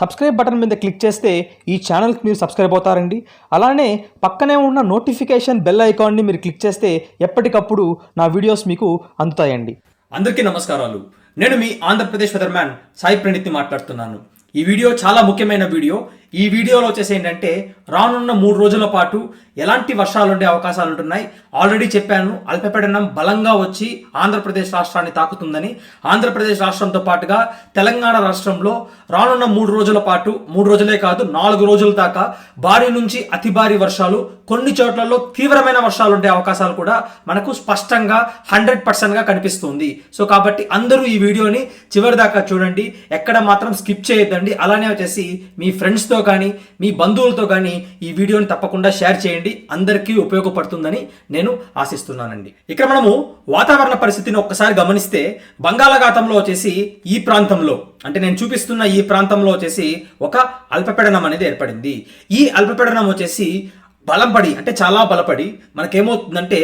Subscribe button మీద click చేస్తే ఈ ఛానల్కి మీరు సబ్స్క్రైబ్ అవుతారండి. అలానే పక్కనే ఉన్న నోటిఫికేషన్ బెల్ ఐకాన్ని మీరు క్లిక్ చేస్తే ఎప్పటికప్పుడు నా వీడియోస్ మీకు అందుతాయండి. అందరికీ నమస్కారాలు. నేను మీ ఆంధ్రప్రదేశ్ వెదర్మ్యాన్ సాయి ప్రణిత్ని మాట్లాడుతున్నాను. ఈ వీడియో చాలా ముఖ్యమైన వీడియో. ఈ వీడియోలో వచ్చేసి ఏంటంటే రానున్న మూడు రోజుల పాటు ఎలాంటి వర్షాలు ఉండే అవకాశాలు ఉంటున్నాయి? ఆల్రెడీ చెప్పాను అల్పపీడనం బలంగా వచ్చి ఆంధ్రప్రదేశ్ రాష్ట్రాన్ని తాకుతుందని. ఆంధ్రప్రదేశ్ రాష్ట్రంతో పాటుగా తెలంగాణ రాష్ట్రంలో రానున్న మూడు రోజుల పాటు మూడు రోజులే కాదు నాలుగు రోజుల దాకా భారీ నుంచి అతి భారీ వర్షాలు కొన్ని చోట్లలో తీవ్రమైన వర్షాలు ఉండే అవకాశాలు కూడా మనకు స్పష్టంగా హండ్రెడ్ పర్సెంట్గా కనిపిస్తుంది. సో కాబట్టి అందరూ ఈ వీడియోని చివరి దాకా చూడండి. ఎక్కడ మాత్రం స్కిప్ చేయొద్దండి. అలానే వచ్చేసి మీ ఫ్రెండ్స్తో కానీ మీ బంధువులతో కానీ ఈ వీడియోని తప్పకుండా షేర్ చేయండి. అందరికీ ఉపయోగపడుతుందని నేను ఆశిస్తున్నానండి. ఇక్కడ మనము వాతావరణ పరిస్థితిని ఒక్కసారి గమనిస్తే బంగాళాఖాతంలో వచ్చేసి ఈ ప్రాంతంలో అంటే నేను చూపిస్తున్న ఈ ప్రాంతంలో వచ్చేసి ఒక అల్పపీడనం అనేది ఏర్పడింది. ఈ అల్పపీడనం వచ్చేసి బలంపడి అంటే చాలా బలపడి మనకేమవుతుందంటే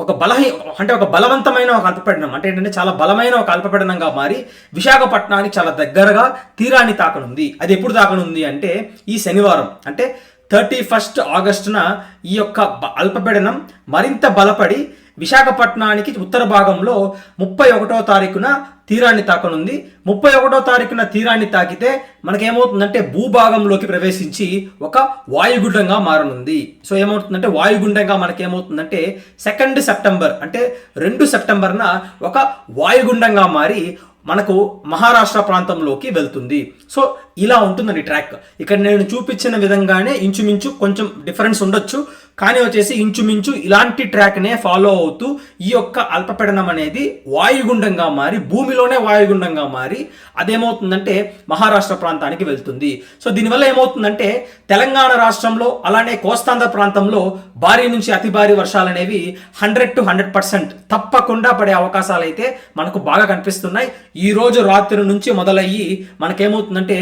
ఒక బలహీ అంటే ఒక బలవంతమైన ఒక అల్పపీడనం. అంటే ఏంటంటే చాలా బలమైన ఒక అల్పపీడనంగా మారి విశాఖపట్నానికి చాలా దగ్గరగా తీరాన్ని తాకనుంది. అది ఎప్పుడు తాకనుంది అంటే ఈ శనివారం. అంటే థర్టీ ఫస్ట్ ఆగస్టున ఈ యొక్క అల్పపీడనం మరింత బలపడి విశాఖపట్నానికి ఉత్తర భాగంలో ముప్పై ఒకటో తారీఖున తీరాన్ని తాకనుంది. ముప్పై ఒకటో తారీఖున తీరాన్ని తాకితే మనకేమవుతుందంటే భూభాగంలోకి ప్రవేశించి ఒక వాయుగుండంగా మారనుంది. సో ఏమవుతుందంటే వాయుగుండంగా మనకేమవుతుందంటే సెకండ్ సెప్టెంబర్ అంటే రెండు సెప్టెంబర్న ఒక వాయుగుండంగా మారి మనకు మహారాష్ట్ర ప్రాంతంలోకి వెళ్తుంది. సో ఇలా ఉంటుందండి ట్రాక్. ఇక్కడ నేను చూపించిన విధంగానే ఇంచుమించు కొంచెం డిఫరెన్స్ ఉండొచ్చు. కానీ వచ్చేసి ఇంచుమించు ఇలాంటి ట్రాక్నే ఫాలో అవుతూ ఈ యొక్క అల్పపీడనం అనేది వాయుగుండంగా మారి భూమిలోనే వాయుగుండంగా మారి అదేమవుతుందంటే మహారాష్ట్ర ప్రాంతానికి వెళ్తుంది. సో దీనివల్ల ఏమవుతుందంటే తెలంగాణ రాష్ట్రంలో అలానే కోస్తాంధ్ర ప్రాంతంలో భారీ నుంచి అతి భారీ వర్షాలు అనేవి హండ్రెడ్ టు హండ్రెడ్ పర్సెంట్ తప్పకుండా పడే అవకాశాలు అయితే మనకు బాగా కనిపిస్తున్నాయి. ఈ రోజు రాత్రి నుంచి మొదలయ్యి మనకేమవుతుందంటే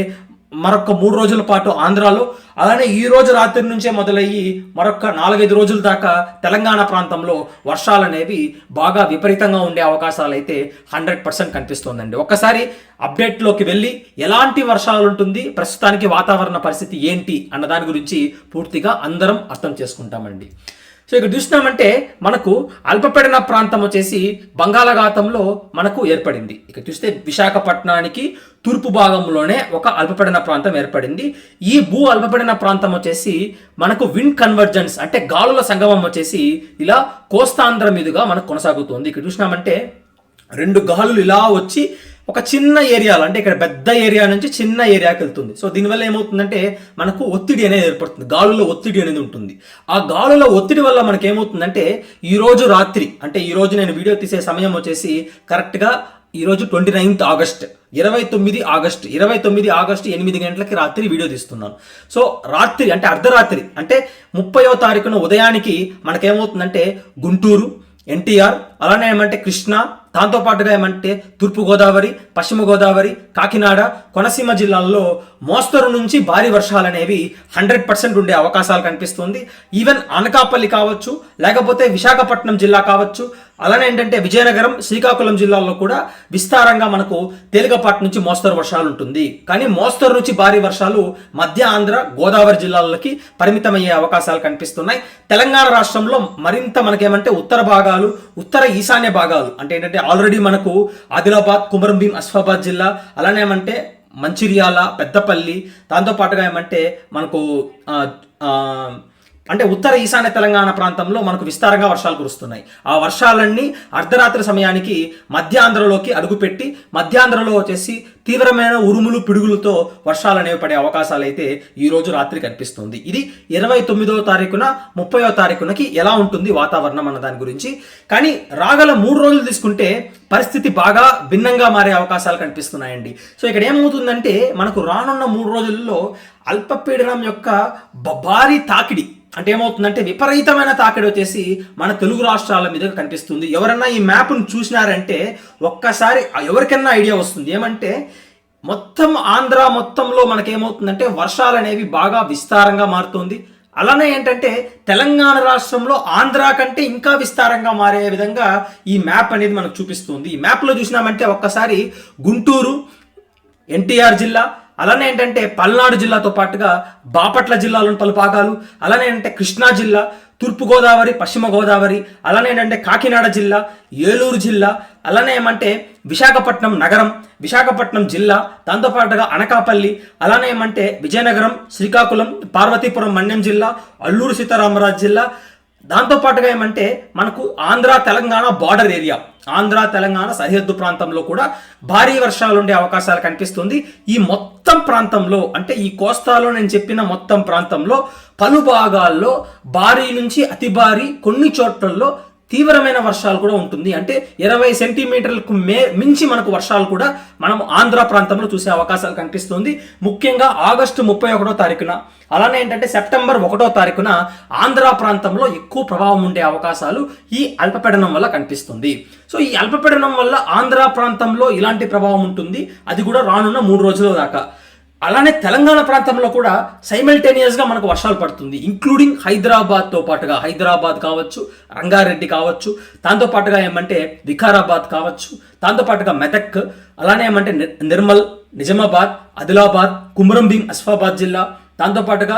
మరొక మూడు రోజుల పాటు ఆంధ్రాలో అలానే ఈ రోజు రాత్రి నుంచే మొదలయ్యి మరొక నాలుగైదు రోజుల దాకా తెలంగాణ ప్రాంతంలో వర్షాలు అనేవి బాగా విపరీతంగా ఉండే అవకాశాలు అయితే హండ్రెడ్ పర్సెంట్ కనిపిస్తోందండి. ఒక్కసారి అప్డేట్లోకి వెళ్ళి ఎలాంటి వర్షాలు ఉంటుంది ప్రస్తుతానికి వాతావరణ పరిస్థితి ఏంటి అన్న దాని గురించి పూర్తిగా అందరం అర్థం చేసుకుంటామండి. సో ఇక్కడ చూసినామంటే మనకు అల్పపీడన ప్రాంతం వచ్చేసి బంగాళాఖాతంలో మనకు ఏర్పడింది. ఇక చూస్తే విశాఖపట్నానికి తూర్పు భాగంలోనే ఒక అల్పపీడన ప్రాంతం ఏర్పడింది. ఈ భూ అల్పపీడన ప్రాంతం వచ్చేసి మనకు విండ్ కన్వర్జెన్స్ అంటే గాలుల సంగమం వచ్చేసి ఇలా కోస్తాంధ్ర మీదుగా మనకు కొనసాగుతుంది. ఇక్కడ చూసినామంటే రెండు గాలులు ఇలా వచ్చి ఒక చిన్న ఏరియాలో అంటే ఇక్కడ పెద్ద ఏరియా నుంచి చిన్న ఏరియాకి వెళ్తుంది. సో దీనివల్ల ఏమవుతుందంటే మనకు ఒత్తిడి అనేది ఏర్పడుతుంది. గాలులో ఒత్తిడి అనేది ఉంటుంది. ఆ గాలుల ఒత్తిడి వల్ల మనకి ఏమవుతుందంటే ఈరోజు రాత్రి అంటే ఈరోజు నేను వీడియో తీసే సమయం వచ్చేసి కరెక్ట్గా ఈరోజు ట్వంటీ నైన్త్ ఆగస్ట్ ఇరవై తొమ్మిది ఆగస్ట్ ఇరవై తొమ్మిది ఆగస్టు ఎనిమిది గంటలకి రాత్రి వీడియో తీస్తున్నాను. సో రాత్రి అంటే అర్ధరాత్రి అంటే ముప్పయో తారీఖున ఉదయానికి మనకేమవుతుందంటే గుంటూరు ఎన్టీఆర్ అలానే ఏమంటే కృష్ణ దాంతోపాటుగా ఏమంటే తూర్పు గోదావరి పశ్చిమ గోదావరి కాకినాడ కోనసీమ జిల్లాల్లో మోస్తరు నుంచి భారీ వర్షాలు అనేవి హండ్రెడ్ పర్సెంట్ ఉండే అవకాశాలు కనిపిస్తుంది. ఈవెన్ అనకాపల్లి కావచ్చు లేకపోతే విశాఖపట్నం జిల్లా కావచ్చు అలానే ఏంటంటే విజయనగరం శ్రీకాకుళం జిల్లాల్లో కూడా విస్తారంగా మనకు తేలికపాటి నుంచి మోస్తరు వర్షాలు ఉంటుంది కానీ మోస్తరు నుంచి భారీ వర్షాలు మధ్య ఆంధ్ర గోదావరి జిల్లాలకి పరిమితమయ్యే అవకాశాలు కనిపిస్తున్నాయి. తెలంగాణ రాష్ట్రంలో మరింత మనకేమంటే ఉత్తర భాగాలు ఉత్తర ఈశాన్య భాగాలు అంటే ఏంటంటే ఆల్రెడీ మనకు ఆదిలాబాద్ కుమరంభీం అస్ఫాబాద్ జిల్లా అలానే ఏమంటే మంచిర్యాల పెద్దపల్లి దాంతోపాటుగా ఏమంటే మనకు అంటే ఉత్తర ఈశాన్య తెలంగాణ ప్రాంతంలో మనకు విస్తారంగా వర్షాలు కురుస్తున్నాయి. ఆ వర్షాలన్నీ అర్ధరాత్రి సమయానికి మధ్యాంధ్రలోకి అడుగుపెట్టి మధ్యాంధ్రలో వచ్చేసి తీవ్రమైన ఉరుములు పిడుగులతో వర్షాలు అనేవి పడే అవకాశాలు అయితే ఈ రోజు రాత్రి కనిపిస్తుంది. ఇది ఇరవై తొమ్మిదవ తారీఖున ముప్పయో తారీఖునకి ఎలా ఉంటుంది వాతావరణం అన్న దాని గురించి. కానీ రాగల మూడు రోజులు తీసుకుంటే పరిస్థితి బాగా భిన్నంగా మారే అవకాశాలు కనిపిస్తున్నాయండి. సో ఇక్కడ ఏమవుతుందంటే మనకు రానున్న మూడు రోజుల్లో అల్పపీడనం యొక్క భారీ తాకిడి అంటే ఏమవుతుందంటే విపరీతమైన తాకిడి వచ్చేసి మన తెలుగు రాష్ట్రాల మీద కనిపిస్తుంది. ఎవరన్నా ఈ మ్యాప్ను చూసినారంటే ఒక్కసారి ఎవరికైనా ఐడియా వస్తుంది. ఏమంటే మొత్తం ఆంధ్ర మొత్తంలో మనకేమవుతుందంటే వర్షాలు అనేవి బాగా విస్తారంగా మారుతుంది. అలానే ఏంటంటే తెలంగాణ రాష్ట్రంలో ఆంధ్ర కంటే ఇంకా విస్తారంగా మారే విధంగా ఈ మ్యాప్ అనేది మనకు చూపిస్తుంది. ఈ మ్యాప్లో చూసినామంటే ఒక్కసారి గుంటూరు ఎన్టీఆర్ జిల్లా అలానే ఏంటంటే పల్నాడు జిల్లాతో పాటుగా బాపట్ల జిల్లాలోని పలు భాగాలు అలానే ఏంటంటే కృష్ణా జిల్లా తూర్పుగోదావరి పశ్చిమ గోదావరి అలానే ఏంటంటే కాకినాడ జిల్లా ఏలూరు జిల్లా అలానే ఏమంటే విశాఖపట్నం నగరం విశాఖపట్నం జిల్లా దాంతోపాటుగా అనకాపల్లి అలానే ఏమంటే విజయనగరం శ్రీకాకుళం పార్వతీపురం మన్యం జిల్లా అల్లూరు సీతారామరాజు జిల్లా దాంతోపాటుగా ఏమంటే మనకు ఆంధ్ర తెలంగాణ బార్డర్ ఏరియా. ఆంధ్ర తెలంగాణ సరిహద్దు ప్రాంతంలో కూడా భారీ వర్షాలు ఉండే అవకాశాలు కనిపిస్తుంది. ఈ మొత్తం ప్రాంతంలో అంటే ఈ కోస్తాలో నేను చెప్పిన మొత్తం ప్రాంతంలో పలు భాగాల్లో భారీ నుంచి అతి భారీ కొన్ని చోట్లలో తీవ్రమైన వర్షాలు కూడా ఉంటుంది. అంటే ఇరవై సెంటీమీటర్లకు మే మించి మనకు వర్షాలు కూడా మనం ఆంధ్ర ప్రాంతంలో చూసే అవకాశాలు కనిపిస్తుంది. ముఖ్యంగా ఆగస్టు ముప్పై ఒకటో తారీఖున అలానే ఏంటంటే సెప్టెంబర్ ఒకటో తారీఖున ఆంధ్ర ప్రాంతంలో ఎక్కువ ప్రభావం ఉండే అవకాశాలు ఈ అల్పపీడనం వల్ల కనిపిస్తుంది. సో ఈ అల్పపీడనం వల్ల ఆంధ్ర ప్రాంతంలో ఇలాంటి ప్రభావం ఉంటుంది. అది కూడా రానున్న మూడు రోజుల దాకా. అలానే తెలంగాణ ప్రాంతంలో కూడా సైమల్టేనియస్గా మనకు వర్షాలు పడుతుంది. ఇంక్లూడింగ్ హైదరాబాద్తో పాటుగా హైదరాబాద్ కావచ్చు రంగారెడ్డి కావచ్చు దాంతో పాటుగా ఏమంటే వికారాబాద్ కావచ్చు దాంతో పాటుగా మెదక్ అలానే ఏమంటే ని- నిర్మల్ నిజామాబాద్ ఆదిలాబాద్ కుమరంభీం అస్ఫాబాద్ జిల్లా దాంతోపాటుగా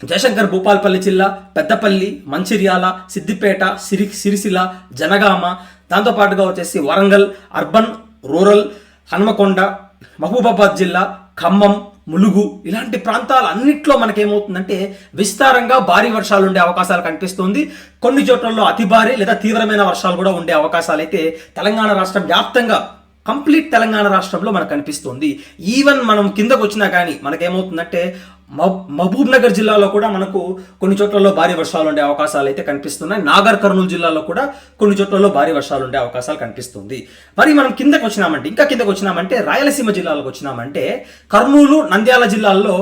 జయశంకర్ భూపాల్పల్లి జిల్లా పెద్దపల్లి మంచిర్యాల సిద్దిపేట సిరి సిరిసిల జనగామ దాంతోపాటుగా వచ్చేసి వరంగల్ అర్బన్ రూరల్ హన్మకొండ మహబూబాబాద్ జిల్లా ఖమ్మం ములుగు ఇలాంటి ప్రాంతాలన్నింటిలో మనకేమవుతుందంటే విస్తారంగా భారీ వర్షాలు ఉండే అవకాశాలు కనిపిస్తుంది. కొన్ని చోట్లలో అతి భారీ లేదా తీవ్రమైన వర్షాలు కూడా ఉండే అవకాశాలు అయితే తెలంగాణ రాష్ట్రం వ్యాప్తంగా కంప్లీట్ తెలంగాణ రాష్ట్రంలో మనకు కనిపిస్తుంది. ఈవెన్ మనం కిందకు వచ్చినా కానీ మనకేమవుతుందంటే మహబ్ మహబూబ్ నగర్ జిల్లాలో కూడా మనకు కొన్ని చోట్లలో భారీ వర్షాలు ఉండే అవకాశాలు అయితే కనిపిస్తున్నాయి. నాగర్ కర్నూలు జిల్లాలో కూడా కొన్ని చోట్లలో భారీ వర్షాలు ఉండే అవకాశాలు కనిపిస్తుంది. మరి మనం కిందకు వచ్చినామంటే ఇంకా కిందకు వచ్చినామంటే రాయలసీమ జిల్లాలకు వచ్చినామంటే కర్నూలు నంద్యాల జిల్లాల్లో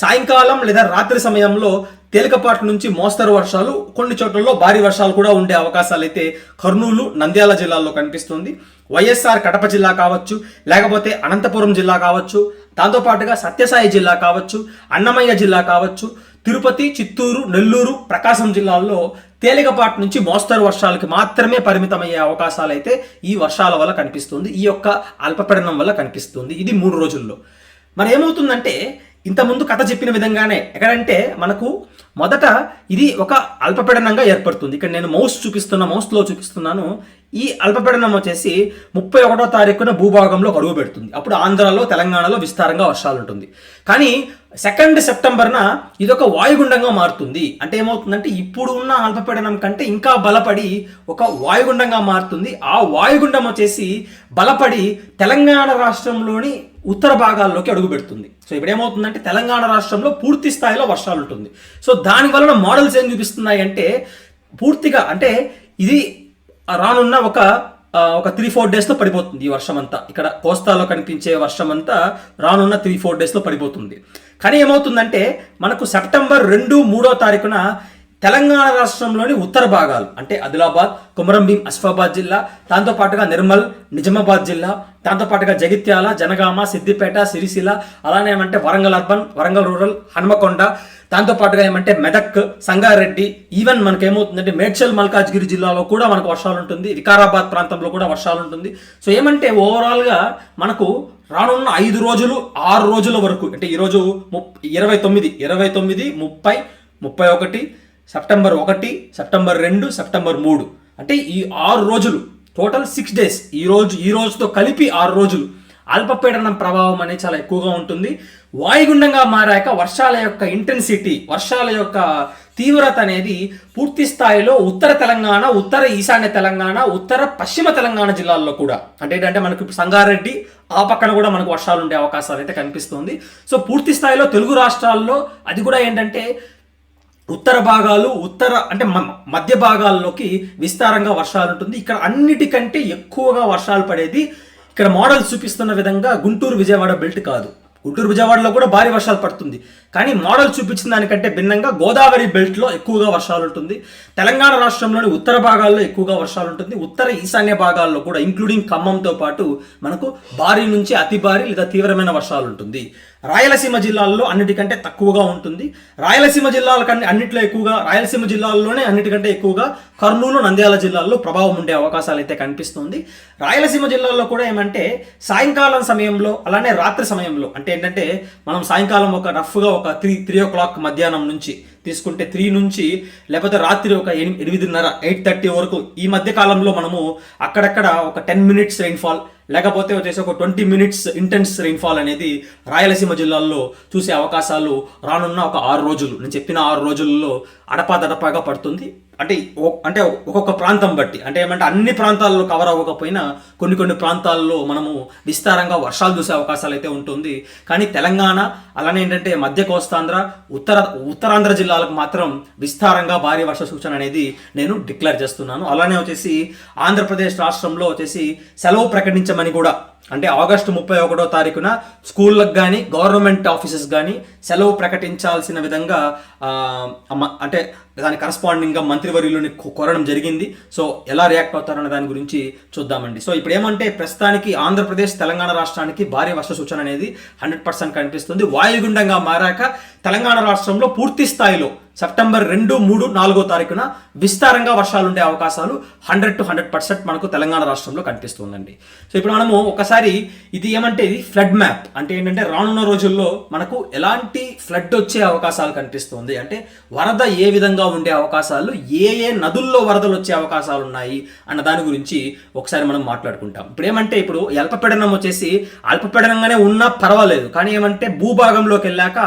సాయంకాలం లేదా రాత్రి సమయంలో తేలికపాటి నుంచి మోస్తరు వర్షాలు కొన్ని చోట్లలో భారీ వర్షాలు కూడా ఉండే అవకాశాలు అయితే కర్నూలు నంద్యాల జిల్లాల్లో కనిపిస్తుంది. వైఎస్ఆర్ కడప జిల్లా కావచ్చు లేకపోతే అనంతపురం జిల్లా కావచ్చు దాంతోపాటుగా సత్యసాయి జిల్లా కావచ్చు అన్నమయ్య జిల్లా కావచ్చు తిరుపతి చిత్తూరు నెల్లూరు ప్రకాశం జిల్లాల్లో తేలికపాటి నుంచి మోస్తరు వర్షాలకి మాత్రమే పరిమితమయ్యే అవకాశాలు అయితే ఈ వర్షాల వల్ల కనిపిస్తుంది. ఈ యొక్క అల్పపీడనం వల్ల కనిపిస్తుంది. ఇది మూడు రోజుల్లో. మరి ఏమవుతుందంటే ఇంతకుముందు కథ చెప్పిన విధంగానే ఎక్కడంటే మనకు మొదట ఇది ఒక అల్పపీడనంగా ఏర్పడుతుంది. ఇక్కడ నేను మౌస్ చూపిస్తున్న మౌస్లో చూపిస్తున్నాను. ఈ అల్పపీడనం వచ్చేసి ముప్పై ఒకటో తారీఖున భూభాగంలో అడుగు పెడుతుంది. అప్పుడు ఆంధ్రాలో తెలంగాణలో విస్తారంగా వర్షాలు ఉంటుంది. కానీ సెకండ్ సెప్టెంబర్న ఇది ఒక వాయుగుండంగా మారుతుంది. అంటే ఏమవుతుందంటే ఇప్పుడు ఉన్న అల్పపీడనం కంటే ఇంకా బలపడి ఒక వాయుగుండంగా మారుతుంది. ఆ వాయుగుండం వచ్చేసి బలపడి తెలంగాణ రాష్ట్రంలోని ఉత్తర భాగాల్లోకి అడుగు పెడుతుంది. సో ఇప్పుడు ఏమవుతుందంటే తెలంగాణ రాష్ట్రంలో పూర్తి స్థాయిలో వర్షాలు ఉంటుంది. సో దాని వలన మోడల్స్ ఏం చూపిస్తున్నాయి అంటే పూర్తిగా అంటే ఇది రానున్న ఒక ఒక త్రీ ఫోర్ డేస్లో పడిపోతుంది ఈ వర్షం అంతా ఇక్కడ కోస్తాలో కనిపించే వర్షం అంతా రానున్న త్రీ ఫోర్ డేస్లో పడిపోతుంది. కానీ ఏమవుతుందంటే మనకు సెప్టెంబర్ రెండు మూడో తారీఖున తెలంగాణ రాష్ట్రంలోని ఉత్తర భాగాలు అంటే ఆదిలాబాద్ కుమరంభీం అస్ఫాబాద్ జిల్లా దాంతో పాటుగా నిర్మల్ నిజామాబాద్ జిల్లా దాంతో పాటుగా జగిత్యాల జనగామ సిద్దిపేట సిరిసిల అలానే ఏమంటే వరంగల్ అర్బన్ వరంగల్ రూరల్ హన్మకొండ దాంతో పాటుగా ఏమంటే మెదక్ సంగారెడ్డి ఈవెన్ మనకి ఏమవుతుందంటే మేడ్చల్ మల్కాజ్గిరి జిల్లాలో కూడా మనకు వర్షాలు ఉంటుంది వికారాబాద్ ప్రాంతంలో కూడా వర్షాలు ఉంటుంది సో ఏమంటే ఓవరాల్గా మనకు రానున్న ఐదు రోజులు ఆరు రోజుల వరకు అంటే ఈరోజు ముప్ ఇరవై తొమ్మిది ఇరవై తొమ్మిది ముప్పై ముప్పై ఒకటి సెప్టెంబర్ ఒకటి సెప్టెంబర్ రెండు సెప్టెంబర్ మూడు. అంటే ఈ ఆరు రోజులు టోటల్ సిక్స్ డేస్ ఈ రోజు ఈ రోజుతో కలిపి ఆరు రోజులు. అల్పపీడనం ప్రభావం అనేది చాలా ఎక్కువగా ఉంటుంది. వాయుగుండంగా మారాక వర్షాల యొక్క ఇంటెన్సిటీ వర్షాల యొక్క తీవ్రత అనేది పూర్తి స్థాయిలో ఉత్తర తెలంగాణ ఉత్తర ఈశాన్య తెలంగాణ ఉత్తర పశ్చిమ తెలంగాణ జిల్లాల్లో కూడా. అంటే ఏంటంటే మనకు సంగారెడ్డి ఆ పక్కన కూడా మనకు వర్షాలు ఉండే అవకాశాలు అయితే కనిపిస్తుంది. సో పూర్తి స్థాయిలో తెలుగు రాష్ట్రాల్లో అది కూడా ఏంటంటే ఉత్తర భాగాలు ఉత్తర అంటే మ- మధ్య భాగాల్లోకి విస్తారంగా వర్షాలు ఉంటుంది. ఇక్కడ అన్నిటికంటే ఎక్కువగా వర్షాలు పడేది ఇక్కడ మోడల్స్ చూపిస్తున్న విధంగా గుంటూరు విజయవాడ బెల్ట్ కాదు. గుంటూరు విజయవాడలో కూడా భారీ వర్షాలు పడుతుంది. కానీ మోడల్ చూపించిన దానికంటే భిన్నంగా గోదావరి బెల్ట్లో ఎక్కువగా వర్షాలు ఉంటుంది. తెలంగాణ రాష్ట్రంలోని ఉత్తర భాగాల్లో ఎక్కువగా వర్షాలు ఉంటుంది. ఉత్తర ఈశాన్య భాగాల్లో కూడా ఇంక్లూడింగ్ ఖమ్మంతో పాటు మనకు భారీ నుంచి అతి భారీ లేదా తీవ్రమైన వర్షాలు ఉంటుంది. రాయలసీమ జిల్లాల్లో అన్నిటికంటే తక్కువగా ఉంటుంది. రాయలసీమ జిల్లాల కన్నా అన్నిట్లో ఎక్కువగా రాయలసీమ జిల్లాల్లోనే అన్నిటికంటే ఎక్కువగా కర్నూలు నంద్యాల జిల్లాల్లో ప్రభావం ఉండే అవకాశాలు అయితే కనిపిస్తుంది. రాయలసీమ జిల్లాల్లో కూడా ఏమంటే సాయంకాలం సమయంలో అలానే రాత్రి సమయంలో అంటే ఏంటంటే మనం సాయంకాలం ఒక రఫ్గా ఒక త్రీ త్రీ ఓ క్లాక్ మధ్యాహ్నం నుంచి తీసుకుంటే త్రీ నుంచి లేకపోతే రాత్రి ఒక ఎనిమిదిన్నర ఎయిట్ థర్టీ వరకు ఈ మధ్య కాలంలో మనము అక్కడక్కడ ఒక టెన్ మినిట్స్ రెయిన్ఫాల్ లేకపోతే వచ్చేసి ఒక ట్వంటీ మినిట్స్ ఇంటెన్స్ రెయిన్ఫాల్ అనేది రాయలసీమ జిల్లాల్లో చూసే అవకాశాలు రానున్న ఒక ఆరు రోజులు. నేను చెప్పిన ఆరు రోజుల్లో అడపాదడపాగా పడుతుంది. అంటే ఒ- అంటే ఒక్కొక్క ప్రాంతం బట్టి. అంటే ఏమంటే అన్ని ప్రాంతాల్లో కవర్ అవ్వకపోయినా కొన్ని కొన్ని ప్రాంతాల్లో మనము విస్తారంగా వర్షాలు చూసే అవకాశాలు అయితే ఉంటుంది. కానీ తెలంగాణ అలానే ఏంటంటే మధ్య కోస్తాంధ్ర ఉత్తర ఉత్తరాంధ్ర జిల్లాలకు మాత్రం విస్తారంగా భారీ వర్ష సూచన అనేది నేను డిక్లేర్ చేస్తున్నాను. అలానే వచ్చేసి ఆంధ్రప్రదేశ్ రాష్ట్రంలో వచ్చేసి సెలవు ప్రకటించమని కూడా అంటే ఆగస్టు ముప్పై ఒకటో తారీఖున స్కూళ్ళకు కానీ గవర్నమెంట్ ఆఫీసెస్ కానీ సెలవు ప్రకటించాల్సిన విధంగా అంటే దాని కరస్పాండింగ్గా మంత్రివర్యులని కో- కోరడం జరిగింది. సో ఎలా రియాక్ట్ అవుతారన్న దాని గురించి చూద్దామండి. సో ఇప్పుడు ఏమంటే ప్రస్తుతానికి ఆంధ్రప్రదేశ్ తెలంగాణ రాష్ట్రానికి భారీ వర్ష సూచన అనేది హండ్రెడ్ పర్సెంట్ కనిపిస్తుంది. వాయుగుండంగా మారాక తెలంగాణ రాష్ట్రంలో పూర్తి స్థాయిలో సెప్టెంబర్ రెండు మూడు నాలుగో తారీఖున విస్తారంగా వర్షాలు ఉండే అవకాశాలు హండ్రెడ్ టు హండ్రెడ్ పర్సెంట్ మనకు తెలంగాణ రాష్ట్రంలో కనిపిస్తుందండి. సో ఇప్పుడు మనము ఒకసారి ఇది ఏమంటే ఇది ఫ్లడ్ మ్యాప్. అంటే ఏంటంటే రానున్న రోజుల్లో మనకు ఎలాంటి ఫ్లడ్ వచ్చే అవకాశాలు కనిపిస్తుంది? అంటే వరద ఏ విధంగా ఉండే అవకాశాలు? ఏ ఏ నదుల్లో వరదలు వచ్చే అవకాశాలు ఉన్నాయి? అన్న దాని గురించి ఒకసారి మనం మాట్లాడుకుంటాం. ఇప్పుడు ఏమంటే ఇప్పుడు అల్పపీడనం వచ్చేసి అల్పపీడనంగానే ఉన్నా పర్వాలేదు. కానీ ఏమంటే భూభాగంలోకి వెళ్ళాక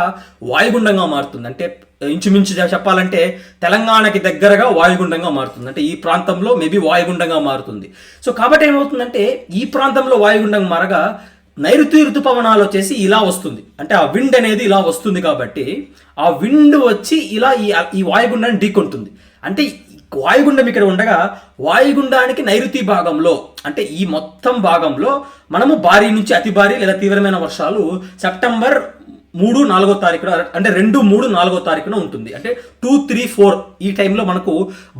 వాయుగుండంగా మారుతుంది. అంటే ఇంచుమించు చెప్పాలంటే తెలంగాణకి దగ్గరగా వాయుగుండంగా మారుతుంది. అంటే ఈ ప్రాంతంలో మేబీ వాయుగుండంగా మారుతుంది. సో కాబట్టి ఏమవుతుందంటే ఈ ప్రాంతంలో వాయుగుండంగా మారగా నైరుతి ఋతుపవనాలు వచ్చేసి ఇలా వస్తుంది. అంటే ఆ విండ్ అనేది ఇలా వస్తుంది కాబట్టి ఆ విండ్ వచ్చి ఇలా ఈ ఈ వాయుగుండాన్ని ఢీకొంటుంది. అంటే వాయుగుండం ఇక్కడ ఉండగా వాయుగుండానికి నైరుతి భాగంలో అంటే ఈ మొత్తం భాగంలో మనము భారీ నుంచి అతి భారీ లేదా తీవ్రమైన వర్షాలు సెప్టెంబర్ మూడు నాలుగో తారీఖున అంటే రెండు మూడు నాలుగో తారీఖున ఉంటుంది. అంటే టూ త్రీ ఫోర్ ఈ టైంలో మనకు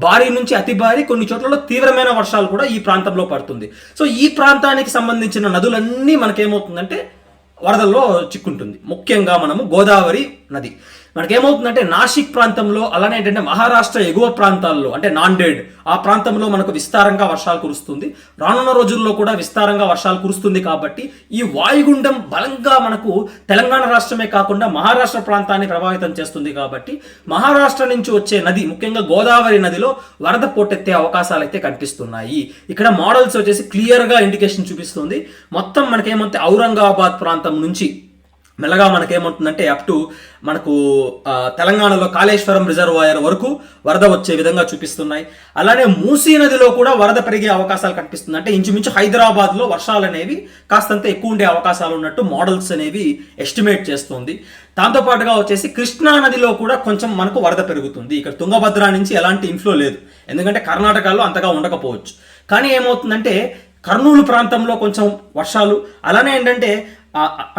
భారీ నుంచి అతి భారీ కొన్ని చోట్లలో తీవ్రమైన వర్షాలు కూడా ఈ ప్రాంతంలో పడుతుంది. సో ఈ ప్రాంతానికి సంబంధించిన నదులన్నీ మనకేమవుతుందంటే వరదల్లో చిక్కుంటుంది. ముఖ్యంగా మనము గోదావరి నది. మనకేమవుతుందంటే నాసిక్ ప్రాంతంలో అలానే ఏంటంటే మహారాష్ట్ర ఎగువ ప్రాంతాల్లో అంటే నాండేడ్ ఆ ప్రాంతంలో మనకు విస్తారంగా వర్షాలు కురుస్తుంది. రానున్న రోజుల్లో కూడా విస్తారంగా వర్షాలు కురుస్తుంది కాబట్టి ఈ వాయుగుండం బలంగా మనకు తెలంగాణ రాష్ట్రమే కాకుండా మహారాష్ట్ర ప్రాంతాన్ని ప్రభావితం చేస్తుంది కాబట్టి మహారాష్ట్ర నుంచి వచ్చే నది ముఖ్యంగా గోదావరి నదిలో వరద పోటెత్తే అవకాశాలు అయితే కనిపిస్తున్నాయి. ఇక్కడ మోడల్స్ వచ్చేసి క్లియర్గా ఇండికేషన్ చూపిస్తుంది. మొత్తం మనకేమంటే ఔరంగాబాద్ ప్రాంతం నుంచి మెల్లగా మనకేమంటుందంటే అప్ టు మనకు తెలంగాణలో కాళేశ్వరం రిజర్వాయర్ వరకు వరద వచ్చే విధంగా చూపిస్తున్నాయి. అలానే మూసీ నదిలో కూడా వరద పెరిగే అవకాశాలు కనిపిస్తుంది అంటే ఇంచుమించు హైదరాబాద్లో వర్షాలు అనేవి కాస్తంత ఎక్కువ ఉండే అవకాశాలు ఉన్నట్టు మోడల్స్ అనేవి ఎస్టిమేట్ చేస్తుంది. దాంతోపాటుగా వచ్చేసి కృష్ణా నదిలో కూడా కొంచెం మనకు వరద పెరుగుతుంది. ఇక్కడ తుంగభద్ర నుంచి ఎలాంటి ఇన్ఫ్లో లేదు. ఎందుకంటే కర్ణాటకలో అంతగా ఉండకపోవచ్చు. కానీ ఏమవుతుందంటే కర్నూలు ప్రాంతంలో కొంచెం వర్షాలు. అలానే ఏంటంటే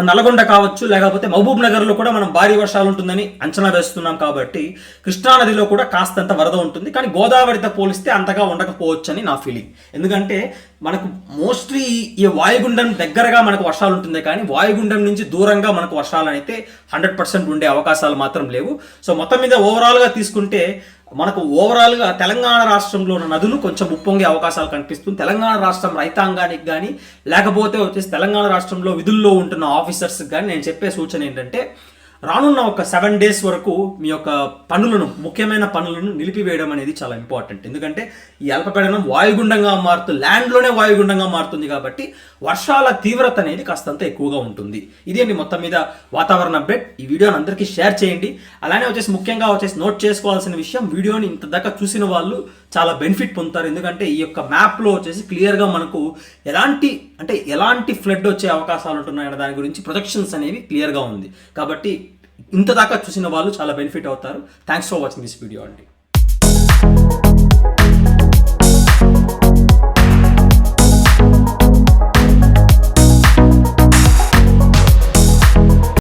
నల్గొండ కావచ్చు లేకపోతే మహబూబ్ నగర్లో కూడా మనం భారీ వర్షాలు ఉంటుందని అంచనా వేస్తున్నాం కాబట్టి కృష్ణా నదిలో కూడా కాస్తంత వరద ఉంటుంది. కానీ గోదావరితో పోలిస్తే అంతగా ఉండకపోవచ్చు అని నా ఫీలింగ్ ఎందుకంటే మనకు మోస్ట్లీ ఈ వాయుగుండం దగ్గరగా మనకు వర్షాలు ఉంటుంది కానీ వాయుగుండం నుంచి దూరంగా మనకు వర్షాలు అయితే హండ్రెడ్ పర్సెంట్ ఉండే అవకాశాలు మాత్రం లేవు. సో మొత్తం మీద ఓవరాల్గా తీసుకుంటే మనకు ఓవరాల్గా తెలంగాణ రాష్ట్రంలో ఉన్న నదులు కొంచెం ఉప్పొంగే అవకాశాలు కనిపిస్తుంది. తెలంగాణ రాష్ట్రం రైతాంగానికి కానీ లేకపోతే వచ్చేసి తెలంగాణ రాష్ట్రంలో విధుల్లో ఉంటున్న ఆఫీసర్స్కి కానీ నేను చెప్పే సూచన ఏంటంటే రానున్న ఒక సెవెన్ డేస్ వరకు మీ యొక్క పనులను ముఖ్యమైన పనులను నిలిపివేయడం అనేది చాలా ఇంపార్టెంట్ ఎందుకంటే ఈ అల్పపీడనం వాయుగుండంగా మారుతూ ల్యాండ్లోనే వాయుగుండంగా మారుతుంది కాబట్టి వర్షాల తీవ్రత అనేది కాస్తంత ఎక్కువగా ఉంటుంది. ఇది అండి మొత్తం మీద వాతావరణ అప్డేట్ ఈ వీడియోని అందరికీ షేర్ చేయండి. అలానే వచ్చేసి ముఖ్యంగా వచ్చేసి నోట్ చేసుకోవాల్సిన విషయం వీడియోని ఇంత దాకా చూసిన వాళ్ళు చాలా బెనిఫిట్ పొందుతారు. ఎందుకంటే ఈ యొక్క మ్యాప్లో వచ్చేసి క్లియర్గా మనకు ఎలాంటి అంటే ఎలాంటి ఫ్లడ్ వచ్చే అవకాశాలు ఉంటున్నాయన్న దాని గురించి ప్రొజెక్షన్స్ అనేవి క్లియర్గా ఉంది. కాబట్టి ఇంత దాకా చూసిన వాళ్ళు చాలా బెనిఫిట్ అవుతారు. Thanks for watching this video అండి.